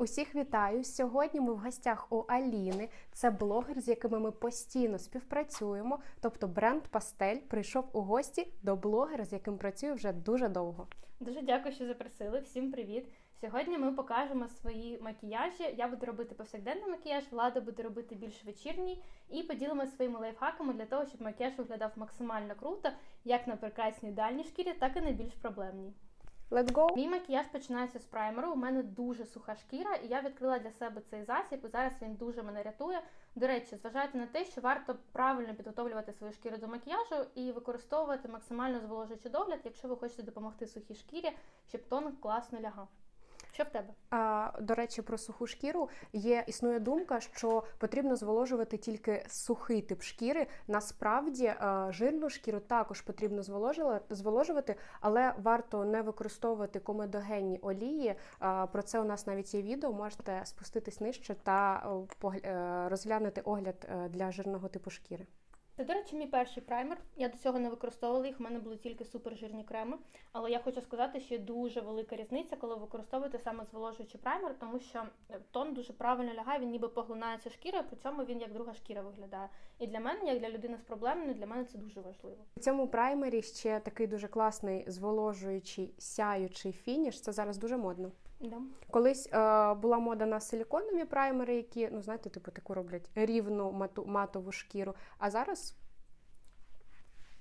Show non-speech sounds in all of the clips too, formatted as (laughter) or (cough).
Усіх вітаю! Сьогодні ми в гостях у Аліни. Це блогер, з якими ми постійно співпрацюємо. Тобто бренд Пастель прийшов у гості до блогера, з яким працюю вже дуже довго. Дуже дякую, що запросили. Всім привіт! Сьогодні ми покажемо свої макіяжі. Я буду робити повсякденний макіяж, влада буде робити більш вечірній, і поділимося своїми лайфхаками для того, щоб макіяж виглядав максимально круто, як на прекрасній дальній шкірі, так і на більш проблемній. Let's go! Мій макіяж починається з праймеру. У мене дуже суха шкіра, і я відкрила для себе цей засіб. і Зараз він дуже мене рятує. До речі, зважайте на те, що варто правильно підготовлювати свою шкіру до макіяжу і використовувати максимально зволожуючий догляд, якщо ви хочете допомогти сухій шкірі, щоб тон класно лягав. Що в тебе? А, до речі, про суху шкіру є існує думка, що потрібно зволожувати тільки сухий тип шкіри. Насправді жирну шкіру також потрібно зволожувати, але варто не використовувати комедогенні олії. Про це у нас навіть є відео. Можете спуститись нижче та е, розглянути огляд е, для жирного типу шкіри. Це, до речі, мій перший праймер. Я до цього не використовувала їх, в мене були тільки супержирні креми. Але я хочу сказати, що є дуже велика різниця, коли ви використовуєте саме зволожуючий праймер, тому що е, тон дуже правильно лягає, він ніби поглинається шкірою, при цьому він як друга шкіра виглядає. І для мене, як для людини з проблемами, для мене це дуже важливо. У цьому праймері ще такий дуже класний зволожуючий сяючий фініш. Це зараз дуже модно. Да. Колись е, була мода на силіконові праймери, які, ну знаєте, типу таку роблять рівну мату, матову шкіру. А зараз.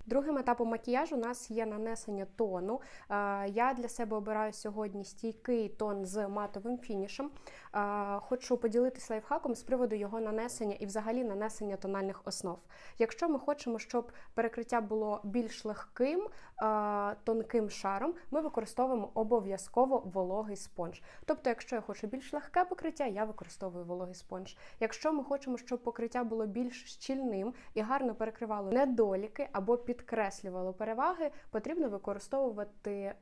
Другим етапом макіяжу у нас є нанесення тону. Е, Я для себе обираю сьогодні стійкий тон з матовим фінішем. Е, Хочу поділитися лайфхаком з приводу його нанесення і взагалі нанесення тональних основ. Якщо ми хочемо, щоб перекриття було більш легким, е, тонким шаром, ми використовуємо обов'язково вологий спонж. Тобто, якщо я хочу більш легке покриття, я використовую вологий спонж. Якщо ми хочемо, щоб покриття було більш щільним і гарно перекривало недоліки або підкреслювало переваги, потрібно використовувати е,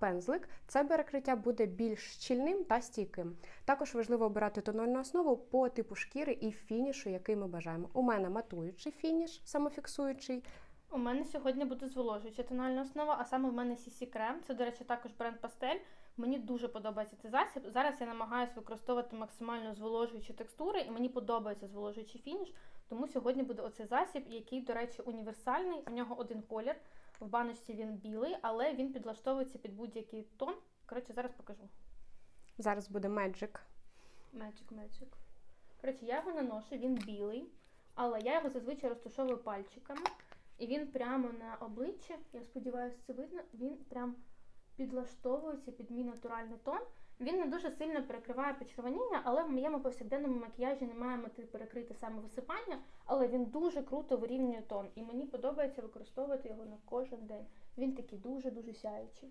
пензлик. Це перекриття буде більш щільним та стійким. Також важливо обирати тональну основу по типу шкіри і фінішу, який ми бажаємо. У мене матуючий фініш, самофіксуючий. У мене сьогодні буде зволожуюча тональна основа, а саме в мене CC крем. Це, до речі, також бренд Пастель. Мені дуже подобається цей засіб. Зараз я намагаюся використовувати максимально зволожуючі текстури, і мені подобається зволожуючий фініш. Тому сьогодні буде оцей засіб, який, до речі, універсальний. У нього один колір. В баночці він білий, але він підлаштовується під будь-який тон. Коротше, зараз покажу. Зараз буде Magic. Magic, Magic. Коротше, я його наношу, він білий, але я його зазвичай розташовую пальчиками. І він прямо на обличчі, я сподіваюся, це видно, він прям підлаштовується під мій натуральний тон. Він не дуже сильно перекриває почервоніння, але в моєму повсякденному макіяжі немає мети перекрити саме висипання, але він дуже круто вирівнює тон. І мені подобається використовувати його на кожен день. Він такий дуже-дуже сяючий.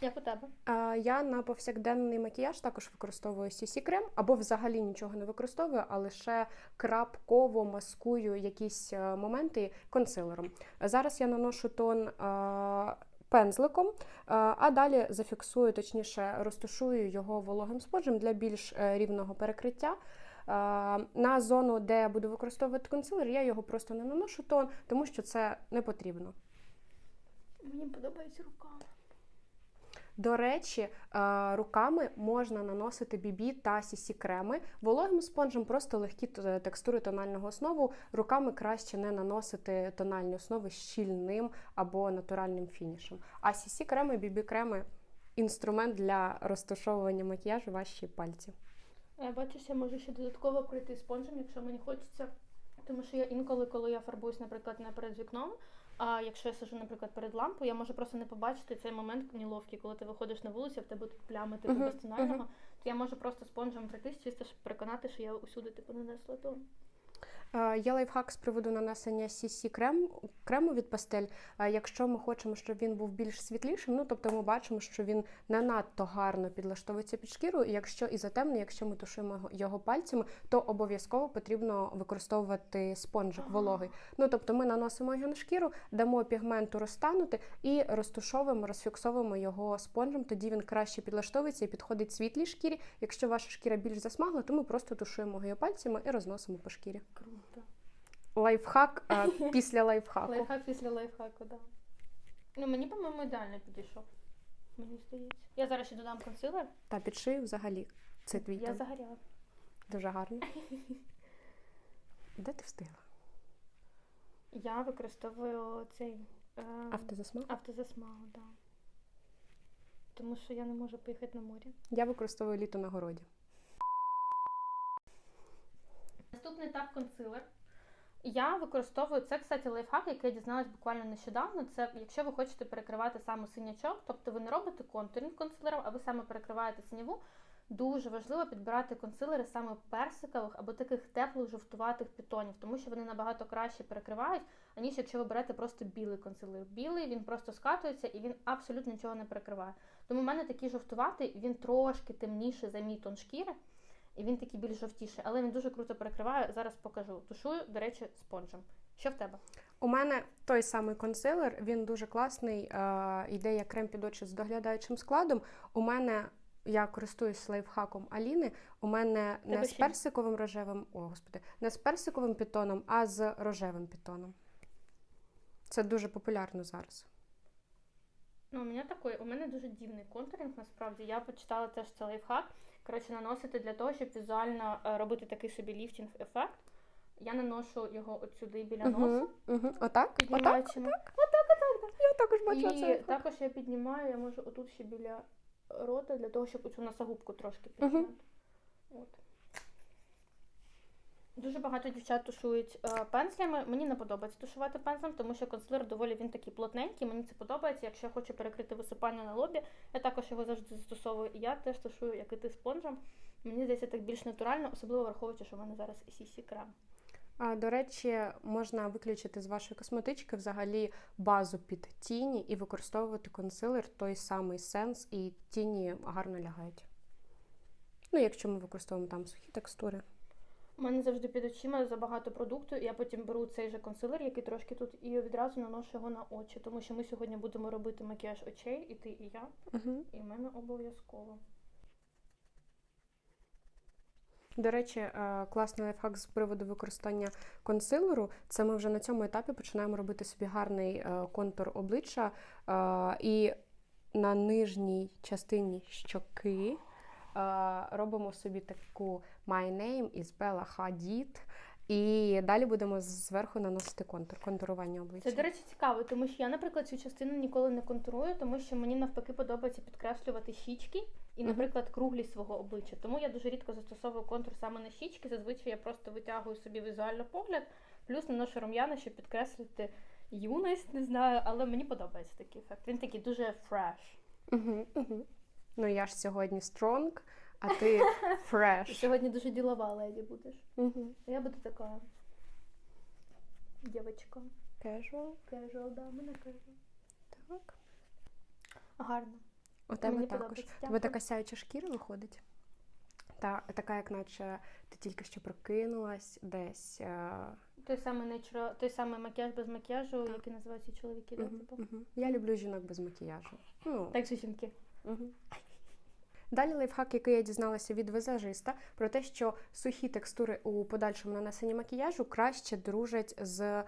Як у тебе? А, Я на повсякденний макіяж також використовую CC крем або взагалі нічого не використовую, а лише крапково маскую якісь е, моменти консилером. Зараз я наношу тон. е, Пензликом, е, а далі зафіксую, точніше, розташую його вологим спонжем для більш е, рівного перекриття. Е, На зону, де буду використовувати консилер, я його просто не наношу тон, тому що це не потрібно. Мені подобається руками. До речі, е, руками можна наносити BB та CC креми. Вологим спонжем просто легкі текстури тонального основу. Руками краще не наносити тональні основи щільним або натуральним фінішем. А CC креми, BB креми інструмент для розташовування макіяжу ваші пальці. Я бачу, я можу ще додатково пройти спонжем, якщо мені хочеться. Тому що я інколи, коли я фарбуюсь, наприклад, не перед вікном, а якщо я сижу, наприклад, перед лампою, я можу просто не побачити цей момент неловкий, коли ти виходиш на вулицю, в тебе тут плями типу тонального, мгм. то я можу просто спонжем пройтись, чисто щоб переконати, що я усюди типу нанесла тон. Е, Є лайфхак з приводу нанесення CC крем, крему від пастель. Е, Якщо ми хочемо, щоб він був більш світлішим, ну тобто ми бачимо, що він не надто гарно підлаштовується під шкіру. і Якщо і затемний, якщо ми тушуємо його- пальцями, то обов'язково потрібно використовувати спонжик Ага. вологий. Ну тобто ми наносимо його на шкіру, дамо пігменту розтанути і розтушовуємо, розфіксовуємо його спонжем. Тоді він краще підлаштовується і підходить світлій шкірі. Якщо ваша шкіра більш засмагла, то ми просто тушуємо його пальцями і розносимо по шкірі. Лайфхак а, (laughs) після лайфхаку. Лайфхак після лайфхаку, так. Ну мені, по-моєму, ідеально підійшов. Мені здається. Я зараз ще додам консилер. Та під шию взагалі Це твій Я тон. загоряла. Дуже гарно. (laughs) Де ти встигла? Я використовую цей е, Автозасмаг? автозасмагу, да. Тому що я не можу поїхати на море. Я використовую літо на городі. Наступний етап консилер. Я використовую це, кстати, лайфхак, який я дізналась буквально нещодавно. Це якщо ви хочете перекривати саме синячок, тобто ви не робите контурінг консилером, а ви саме перекриваєте синіву. Дуже важливо підбирати консилери саме персикових або таких теплих жовтуватих пітонів, тому що вони набагато краще перекривають, аніж якщо ви берете просто білий консилер. Білий він просто скатується і він абсолютно нічого не перекриває. Тому в мене такий жовтуватий, він трошки темніший за мій тон шкіри, і він такий більш жовтіший, але він дуже круто перекриває. Зараз покажу. Тушую, до речі, спонжем. Що в тебе? У мене той самий консилер, він дуже класний. Е, йде як крем під очі з доглядаючим складом. У мене я користуюсь лайфхаком Аліни. У мене не Тебе з ще- персиковим рожевим, о господи, не з персиковим пітоном, а з рожевим пітоном. Це дуже популярно зараз. Ну, у мене такий, у мене дуже дивний контуринг, насправді. Я почитала теж цей лайфхак. Коротше, наносити для того, щоб візуально е, робити такий собі ліфтінг ефект. Я наношу його от сюди біля носу, Угу, угу. Отак? Отак? отак? Отак, отак. Я також бачила І це. також я піднімаю, я можу отут ще біля рота, для того, щоб оцю носогубку трошки підняти. підняти. От. Дуже багато дівчат тушують е, пензлями. Мені не подобається тушувати пензлем, тому що консилер доволі він такий плотненький. Мені це подобається. Якщо я хочу перекрити висипання на лобі, я також його завжди застосовую. І я теж тушую, як і ти спонжем. Мені здається, так більш натурально, особливо враховуючи, що в мене зараз CC крем. А, до речі, можна виключити з вашої косметички взагалі базу під тіні і використовувати консилер той самий сенс, і тіні гарно лягають. Ну, якщо ми використовуємо там сухі текстури. У мене завжди під очима забагато продукту, і я потім беру цей же консилер, який трошки тут, і відразу наношу його на очі, тому що ми сьогодні будемо робити макіяж очей, і ти, і я, Угу. і в мене обов'язково. До речі, е, класний лайфхак з приводу використання консилеру. Це ми вже на цьому етапі починаємо робити собі гарний е, контур обличчя е, і на нижній частині щоки робимо собі таку My name is Bella Hadid. І далі будемо зверху наносити контур, контурування обличчя. Це, до речі, цікаво, тому що я, наприклад, цю частину ніколи не контурую, тому що мені навпаки подобається підкреслювати щічки і, наприклад, круглість свого обличчя. Тому я дуже рідко застосовую контур саме на щічки. Зазвичай я просто витягую собі візуально погляд, плюс наношу рум'яна, щоб підкреслити юність, не знаю, але мені подобається такий ефект. Він такий дуже фреш. Угу, угу. Ну я ж сьогодні стронг, а ти (laughs) фреш. сьогодні дуже ділова леді будеш. Угу. Я буду така дівчинка. Casual. Casual, да, мене casual. Так. Гарно. У тебе Мені також. У тебе така сяюча шкіра виходить. Та, така, як наче ти тільки що прокинулась десь. е, Той самий natural, той самий макіяж без макіяжу, Так. який називаються чоловіки, да, мгм, типу? Я люблю жінок без макіяжу. Ну, Так же жінки. Мгм. Далі лайфхак, який я дізналася від візажиста, про те, що сухі текстури у подальшому нанесенні макіяжу краще дружать з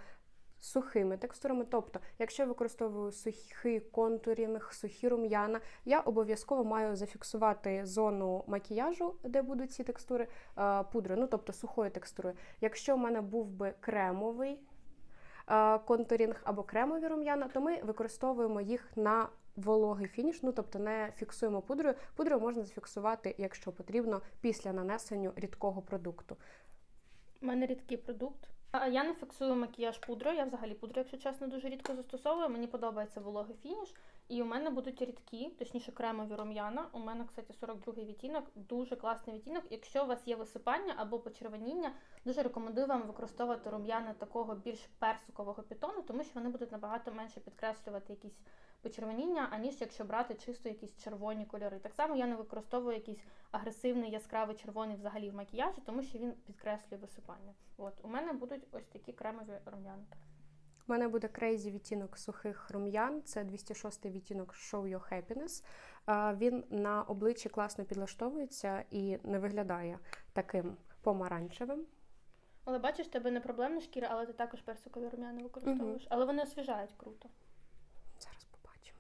сухими текстурами. Тобто, якщо я використовую сухий контурінг, сухі рум'яна, я обов'язково маю зафіксувати зону макіяжу, де будуть ці текстури, е, пудрою, ну тобто сухою текстурою. Якщо в мене був би кремовий е, контурінг або кремові рум'яна, то ми використовуємо їх на вологий фініш, ну тобто не фіксуємо пудрою. Пудрою можна зафіксувати, якщо потрібно, після нанесення рідкого продукту. У мене рідкий продукт. Я не фіксую макіяж пудрою. Я взагалі пудру, якщо чесно, дуже рідко застосовую. Мені подобається вологий фініш. І у мене будуть рідкі, точніше кремові рум'яна. У мене, кстати, 42-й відтінок, дуже класний відтінок. Якщо у вас є висипання або почервоніння, дуже рекомендую вам використовувати рум'яна такого більш персикового пітону, тому що вони будуть набагато менше підкреслювати якісь почервоніння, аніж якщо брати чисто якісь червоні кольори. Так само я не використовую якийсь агресивний яскравий червоний взагалі в макіяжі, тому що він підкреслює висипання. От у мене будуть ось такі кремові рум'яна. У мене буде крейзі відтінок сухих рум'ян. Це 206 відтінок Show Your Happiness. Він на обличчі класно підлаштовується і не виглядає таким помаранчевим. Але бачиш, тебе не проблемна шкіра, але ти також персикові рум'яна використовуєш. Але вони освіжають круто. Зараз побачимо.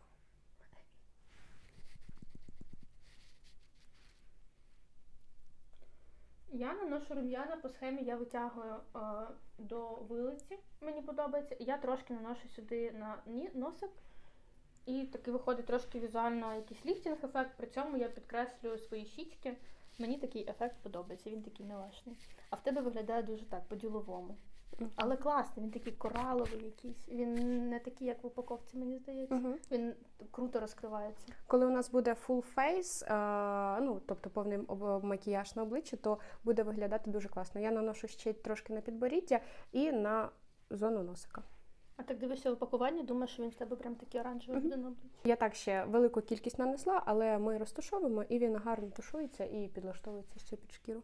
Я наношу рум'яна по схемі, я витягую е, до вилиці, мені подобається. Я трошки наношу сюди на носик. І такий виходить трошки візуально якийсь ліфтінг ефект. При цьому я підкреслюю свої щічки. Мені такий ефект подобається, він такий милашний. А в тебе виглядає дуже так, по-діловому. Але класний, він такий кораловий якийсь. Він не такий, як в упаковці, мені здається. Угу. Він круто розкривається. Коли у нас буде full face, е, ну тобто повний макіяж на обличчі, то буде виглядати дуже класно. Я наношу ще трошки на підборіддя і на зону носика. А так дивишся в упакуванні, думаєш, що він в тебе прям такий оранжевий буде на обличчі. Я так ще велику кількість нанесла, але ми розташовуємо і він гарно тушується і підлаштовується ще під шкіру.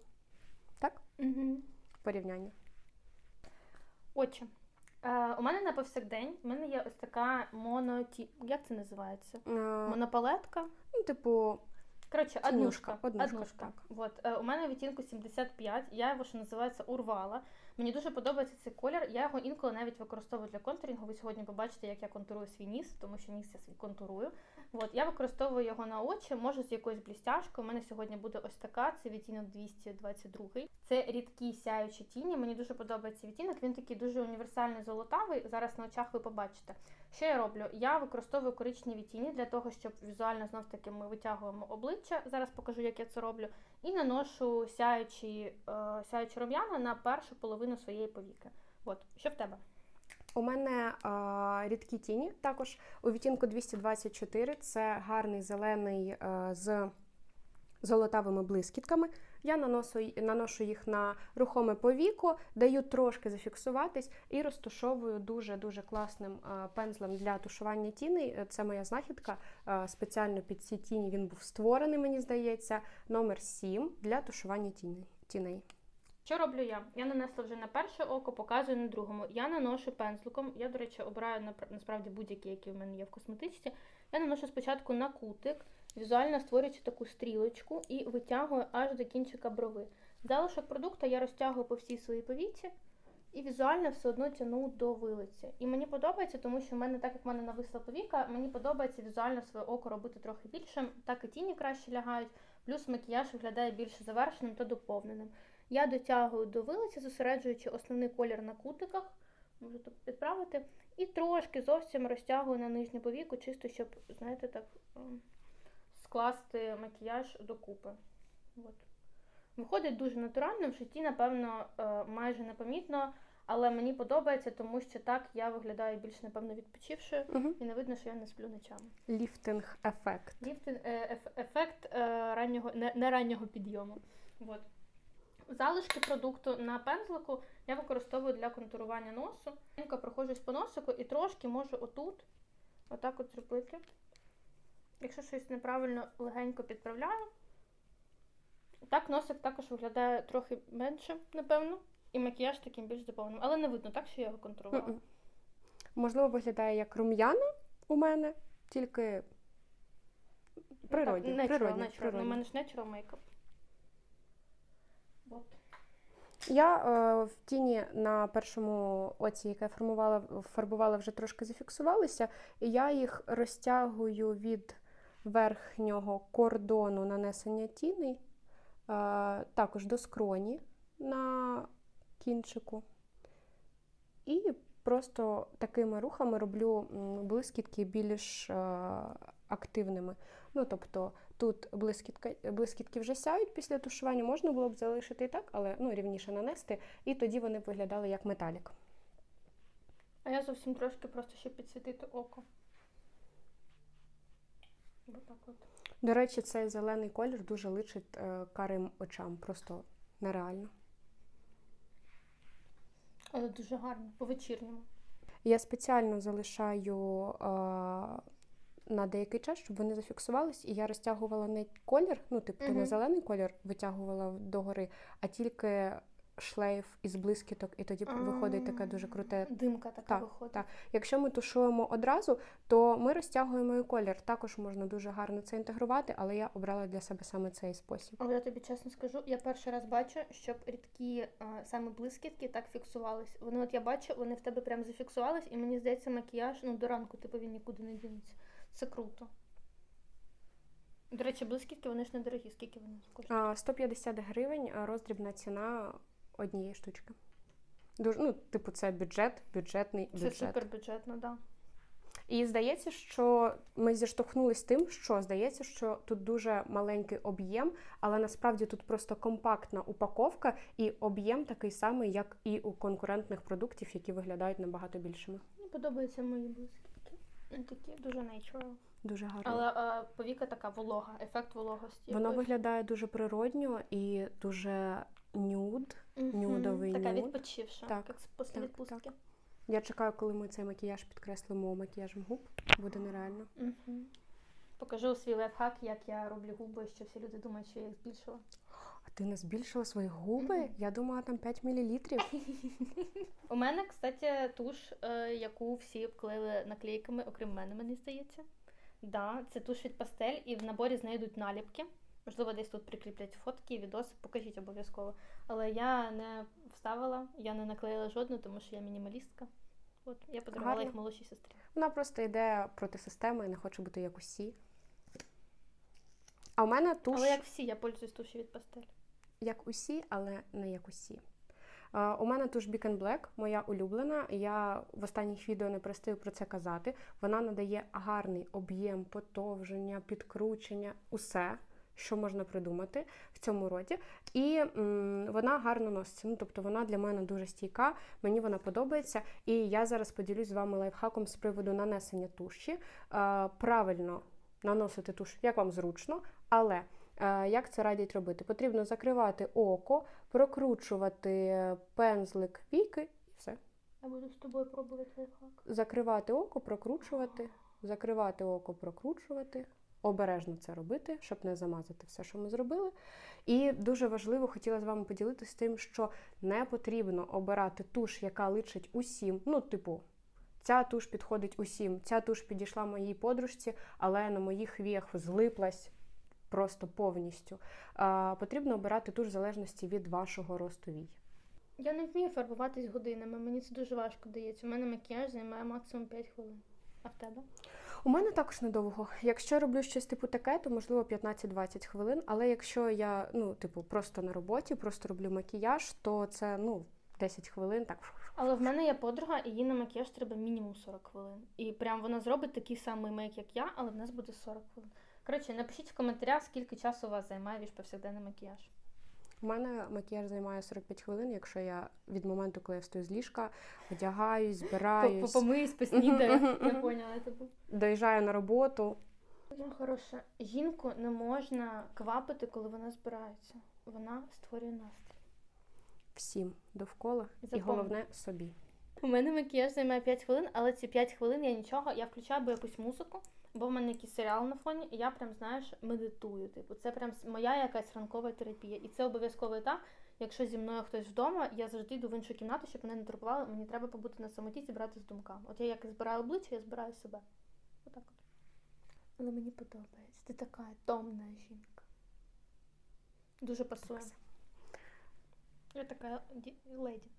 Так? Угу. Порівняння. Отже, е, у мене на повсякдень в мене є ось така моноті... Як це називається? Е, Монопалетка. ну, типу, Коротше, Тінюшка, однушка. однушка, так. Вот. Е, у мене відтінку 75, я його, що називається, урвала. Мені дуже подобається цей колір. Я його інколи навіть використовую для контурінгу. Ви сьогодні побачите, як я контурую свій ніс, тому що ніс я свій контурую. От, я використовую його на очі, може з якоюсь блістяшкою. У мене сьогодні буде ось така, це відтінок 222. Це рідкі сяючі тіні. Мені дуже подобається відтінок. Він такий дуже універсальний золотавий. Зараз на очах ви побачите. Що я роблю? Я використовую коричневі тіні для того, щоб візуально знов таки ми витягуємо обличчя. Зараз покажу, як я це роблю. І наношу сяючі, е, сяючі рум'яна на першу половину своєї повіки. От, що в тебе? У мене а, рідкі тіні також у відтінку 224. Це гарний зелений е, з золотавими блискітками. Я наношу, наношу їх на рухоме повіко, даю трошки зафіксуватись і розташовую дуже-дуже класним е, пензлем для тушування тіней. Е, Це моя знахідка. е, Спеціально під ці тіні він був створений, мені здається. Номер 7 для тушування тіней. Що роблю я? Я нанесла вже на перше око, показую на другому. Я наношу пензликом. Я, до речі, обираю насправді будь-які, які в мене є в косметичці. Я наношу спочатку на кутик, візуально створюючи таку стрілочку і витягую аж до кінчика брови. Залишок продукту я розтягую по всій своїй повіці і візуально все одно тяну до вилиці. І мені подобається, тому що в мене, так як в мене нависла повіка, мені подобається візуально своє око робити трохи більшим, так і тіні краще лягають, плюс макіяж виглядає більш завершеним та доповненим. Я дотягую до вилиці, зосереджуючи основний колір на кутиках, можу тут підправити, і трошки зовсім розтягую на нижню повіку, чисто щоб, знаєте, так ем, скласти макіяж докупи. От. Виходить дуже натурально, в житті, напевно, е, майже непомітно, але мені подобається, тому що так я виглядаю більш, напевно, відпочившою, Угу. і не видно, що я не сплю ночами. Ліфтинг ефект. Ліфтинг, е, е, раннього, не, не раннього підйому. От. Залишки продукту на пензлику я використовую для контурування носу. Я проходжусь по носику і трошки можу отут, отак от зробити. Якщо щось неправильно легенько підправляю. Так, носик також виглядає трохи менше, напевно, і макіяж таким більш доповненим. Але не видно так, що я його контурувала. Мгм. Можливо, виглядає як рум'яна у мене, тільки природні. Ну. У мене ж natural makeup. От. Я е, в тіні на першому оці, яке я формувала, фарбувала, вже трошки зафіксувалися, і я їх розтягую від верхнього кордону нанесення тіней, е, також до скроні на кінчику. І просто такими рухами роблю блискітки більш е, активними. Ну, тобто тут блискітка, блискітки вже сяють після тушування, можна було б залишити і так, але ну, рівніше нанести, і тоді вони б виглядали як металік. А я зовсім трошки просто ще підсвітити око. Отак от. До речі, цей зелений колір дуже личить е, карим очам, просто нереально. Але дуже гарно, по вечірньому. Я спеціально залишаю е, на деякий час, щоб вони зафіксувались, і я розтягувала не колір, ну, типу, не зелений колір витягувала догори, а тільки шлейф із блискіток, і тоді виходить таке дуже круте Димка така Так, виходить. так. Якщо ми тушуємо одразу, то ми розтягуємо і колір. Також можна дуже гарно це інтегрувати, але я обрала для себе саме цей спосіб. Але я тобі чесно скажу, я перший раз бачу, щоб рідкі а, саме блискітки так фіксувались. Вони, от я бачу, вони в тебе прям зафіксувались, і мені здається, макіяж ну до ранку, типу він нікуди не дінеться. Це круто. До речі, блискітки, вони ж недорогі. Скільки вони коштують? А, 150 гривень роздрібна ціна однієї штучки. Дуже, ну, типу, це бюджет, бюджетний Це бюджет. супер бюджетно, да. І здається, що ми зіштовхнулися з тим, що здається, що тут дуже маленький об'єм, але насправді тут просто компактна упаковка і об'єм такий самий, як і у конкурентних продуктів, які виглядають набагато більшими. Мені подобаються мої блискітки. Такі дуже natural. Дуже гарно. Але е, повіка така волога, ефект вологості. Воно виглядає дуже природньо і дуже нюд. Мгм. нюдовий Така нюд. відпочивша, Так, як після так, відпустки. Я чекаю, коли ми цей макіяж підкреслимо макіяжем губ. Буде нереально. Мгм. Покажу свій лайфхак, як я роблю губи, що всі люди думають, що я їх збільшила. А ти не збільшила свої губи? Мгм. Я думала, там 5 мл. У мене, кстати, туш, е, яку всі обклеїли наклейками, окрім мене, мені здається. Да, це туш від пастель, і в наборі знайдуть наліпки. Можливо, десь тут прикріплять фотки, відоси, покажіть обов'язково. Але я не вставила, я не наклеїла жодну, тому що я мінімалістка. От, я подарувала їх молодшій сестрі. Вона просто йде проти системи і не хоче бути як усі. А у мене туш Але як всі, я пользуюсь туші від пастель. як усі, але не як усі. У мене туш Beacon Black, моя улюблена. Я в останніх відео не перестаю про це казати. Вона надає гарний об'єм, потовження, підкручення, усе, що можна придумати в цьому роді. І м, вона гарно носиться. Ну, тобто вона для мене дуже стійка, мені вона подобається. І я зараз поділюсь з вами лайфхаком з приводу нанесення туші. Е, правильно наносити туш, як вам зручно, але е, як це радять робити? Потрібно закривати око, прокручувати пензлик віки і все. Я буду з тобою пробувати лайфхак. Закривати око, прокручувати, закривати око, прокручувати. Обережно це робити, щоб не замазати все, що ми зробили. І дуже важливо хотіла з вами поділитися тим, що не потрібно обирати туш, яка личить усім. Ну, типу, ця туш підходить усім, ця туш підійшла моїй подружці, але на моїх віях злиплась просто повністю. Потрібно обирати туш в залежності від вашого росту вій. Я не вмію фарбуватись годинами, мені це дуже важко дається. У мене макіяж займає максимум 5 хвилин. А в тебе? У мене також недовго. Якщо роблю щось типу таке, то можливо 15-20 хвилин. Але якщо я ну, типу, просто на роботі, просто роблю макіяж, то це ну 10 хвилин, так Але в мене є подруга, і їй на макіяж треба мінімум 40 хвилин. І прям вона зробить такий самий мейк, як я, але в нас буде 40 хвилин. Коротше, напишіть в коментарях, скільки часу у вас займає ваш повсякденний макіяж. У мене макіяж займає 45 хвилин, якщо я від моменту, коли я встаю з ліжка, одягаюсь, збираюсь, Помиюсь, поснідаю. Я поняла тебе. доїжджаю на роботу. Ну, хороше. Жінку не можна квапити, коли вона збирається. Вона створює настрій. Всім довкола і головне собі. У мене макіяж займає 5 хвилин, але ці 5 хвилин я нічого, я включаю або якусь музику, бо в мене якийсь серіал на фоні, і я прям, знаєш, медитую. Типу, це прям моя якась ранкова терапія. І це обов'язково і так. Якщо зі мною хтось вдома, я завжди йду в іншу кімнату, щоб мене не турбували, мені треба побути на самоті, зібрати з думками. От я як збираю обличчя, я збираю себе. Отак от. Але мені подобається. Ти така томна жінка. Дуже пасує. Я така леді.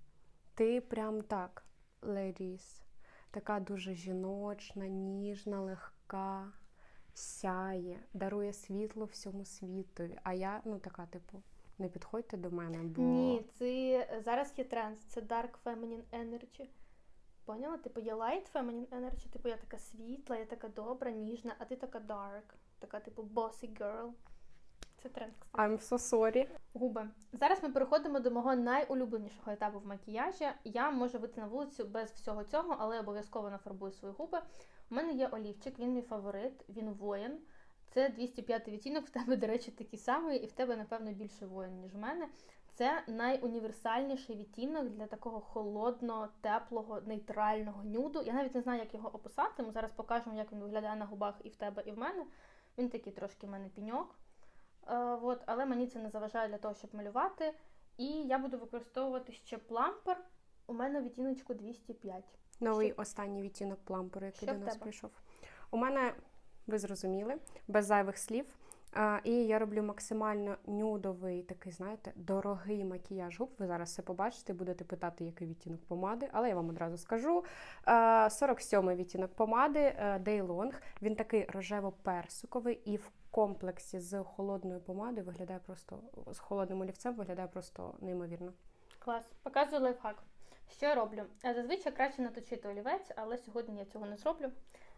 Ти прям так, ladies, така дуже жіночна, ніжна, легка, сяє, дарує світло всьому світові. А я, ну така, типу, не підходьте до мене, бо Ні, це зараз є тренд, це Dark Feminine Energy. Поняла? Типу, є Light Feminine Energy, типу я така світла, я така добра, ніжна, а ти така dark, така, типу, bossy girl. Це тренд, кстати. I'm so sorry. Губи. Зараз ми переходимо до мого найулюбленішого етапу в макіяжі. Я можу вийти на вулицю без всього цього, але обов'язково нафарбую свої губи. У мене є олівчик, він мій фаворит, він воїн. Це 205 відтінок, в тебе, до речі, такий самий, і в тебе, напевно, більше воїн, ніж в мене. Це найуніверсальніший відтінок для такого холодного, теплого, нейтрального нюду. Я навіть не знаю, як його описати. Ми зараз покажемо, як він виглядає на губах і в тебе, і в мене. Він такий трошки в мене піньок. Е, от, але мені це не заважає для того, щоб малювати. І я буду використовувати ще плампер. У мене відтіночку 205. Новий Що- останній відтінок пламперу, який Що до в нас тебе? прийшов. У мене, ви зрозуміли, без зайвих слів. А, і я роблю максимально нюдовий, такий, знаєте, дорогий макіяж губ. Ви зараз все побачите, будете питати, який відтінок помади, але я вам одразу скажу. А, 47-й відтінок помади е, Day Long. Він такий рожево-персиковий і в комплексі з холодною помадою виглядає просто з холодним олівцем виглядає просто неймовірно. Клас. Показую лайфхак. Що я роблю? Е, Зазвичай краще наточити олівець, але сьогодні я цього не зроблю.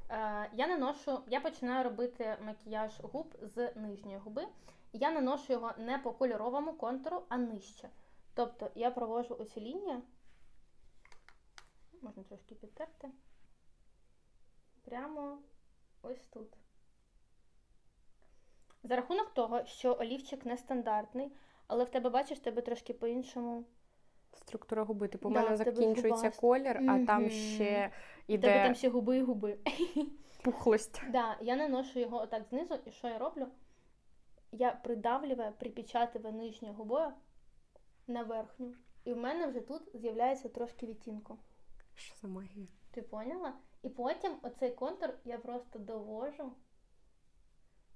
Е, Я наношу, я починаю робити макіяж губ з нижньої губи. Я наношу його не по кольоровому контуру, а нижче. Тобто я провожу оці лінії. Можна трошки підтерти. Прямо ось тут. За рахунок того, що олівчик нестандартний, але в тебе, бачиш, тебе трошки по-іншому Структура губи. Типу, у Да, мене закінчується колір, а там ще У тебе там ще губи і губи. (laughs) пухлость. Да, я наношу його отак знизу, і що я роблю? Я придавлюю, припечатую нижньою губою на верхню. І в мене вже тут з'являється трошки відтінку. Що за магія? Ти поняла? І потім оцей контур я просто довожу.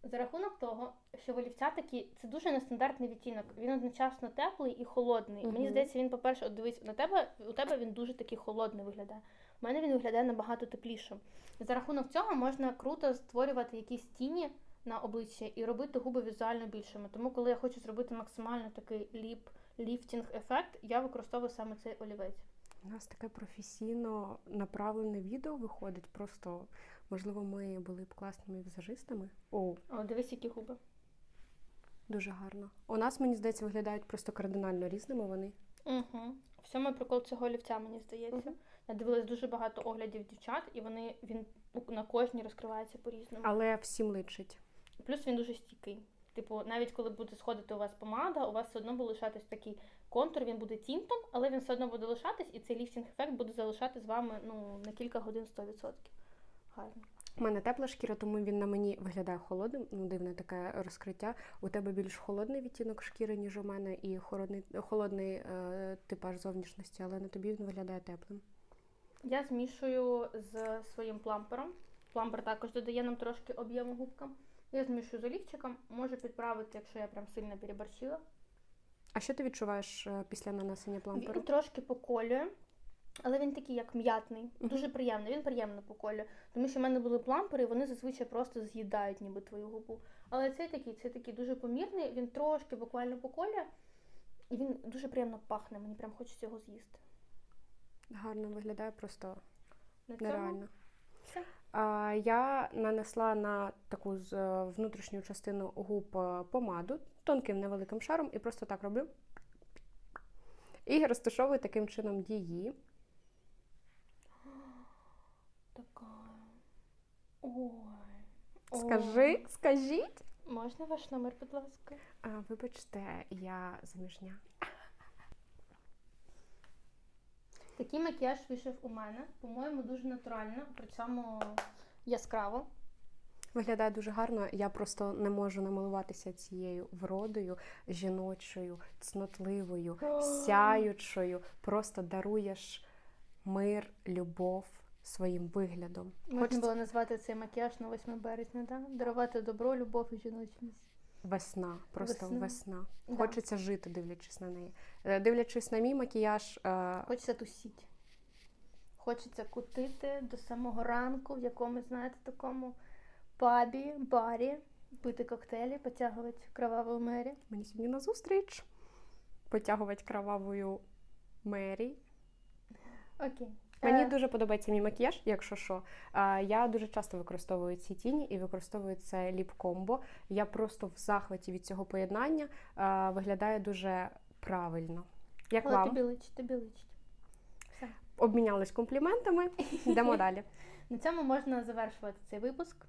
За рахунок того, що олівця такий, це дуже нестандартний відтінок. Він одночасно теплий і холодний. Мгм. Мені здається, він, по-перше, от дивись, на тебе, у тебе він дуже такий холодний виглядає. У мене він виглядає набагато теплішим. За рахунок цього можна круто створювати якісь тіні на обличчя і робити губи візуально більшими. Тому, коли я хочу зробити максимально такий ліп, ліфтінг ефект, я використовую саме цей олівець. У нас таке професійно направлене відео виходить. Просто, можливо, ми були б класними візажистами. О, О, дивись, які губи. дуже гарно. У нас, мені здається, виглядають просто кардинально різними вони. Угу. В цьому прикол цього олівця, мені здається. Мгм. Я дивилась дуже багато оглядів дівчат, і вони він на кожній розкривається по-різному. Але всім личить. Плюс він дуже стійкий. Типу, навіть коли буде сходити у вас помада, у вас все одно буде лишатись такий контур, він буде тінтом, але він все одно буде лишатись, і цей ліфтінг ефект буде залишати з вами ну, на кілька годин 100%. Гарно. У мене тепла шкіра, тому він на мені виглядає холодним. Ну, дивне таке розкриття. У тебе більш холодний відтінок шкіри, ніж у мене, і холодний, холодний е, типаж зовнішності, але на тобі він виглядає теплим. Я змішую з своїм плампером. Плампер також додає нам трошки об'єму губкам. Я змішую з олівчиком, можу підправити, якщо я прям сильно переборщила. А що ти відчуваєш е, після нанесення пламперу? Він трошки поколює, але він такий, як м'ятний. Дуже приємний, він приємно поколює. Тому що в мене були плампери, і вони зазвичай просто з'їдають ніби твою губу. Але цей такий, цей такий дуже помірний, він трошки буквально поколює, і він дуже приємно пахне. Мені прям хочеться його з'їсти. Гарно виглядає просто На цьому нереально. все. А, я нанесла на таку з е, внутрішню частину губ е, помаду тонким невеликим шаром і просто так роблю. І розташовую таким чином її. Така. Ой. Скажи, скажіть. Можна ваш номер, будь ласка? А, вибачте, я заміжня. Такий макіяж вийшов у мене. По-моєму, дуже натурально, при цьому яскраво. Виглядає дуже гарно. Я просто не можу намилуватися цією вродою жіночою, цнотливою, (gasps) сяючою. Просто даруєш мир, любов своїм виглядом. Можна Хочеться було назвати цей макіяж на 8 березня, да? дарувати добро, любов і жіночність. весна, просто Весна. весна. Да. Хочеться жити, дивлячись на неї. Е, Дивлячись на мій макіяж, е, Хочеться тусіть. Хочеться кутити до самого ранку в якомусь, знаєте, такому пабі, барі, пити коктейлі, потягувати кроваву мері. мені сьогодні на зустріч потягувати кровавою Мері. Окей. Мені Е, дуже подобається мій макіяж, якщо що. Я дуже часто використовую ці тіні і використовую це ліп-комбо. Я просто в захваті від цього поєднання виглядає дуже правильно. Як Але вам? тобі личить, тобі личить. Все. Обмінялись компліментами. Йдемо (laughs) далі. На цьому можна завершувати цей випуск.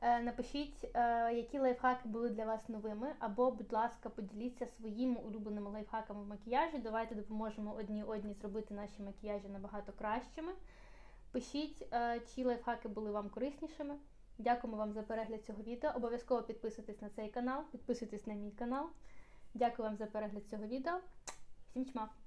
Е, Напишіть, е, які лайфхаки були для вас новими, або, будь ласка, поділіться своїми улюбленими лайфхаками в макіяжі. Давайте допоможемо одні одній зробити наші макіяжі набагато кращими. Пишіть, е, чи лайфхаки були вам кориснішими. Дякуємо вам за перегляд цього відео. Обов'язково підписуйтесь на цей канал, підписуйтесь на мій канал. Дякую вам за перегляд цього відео. Всім чмав!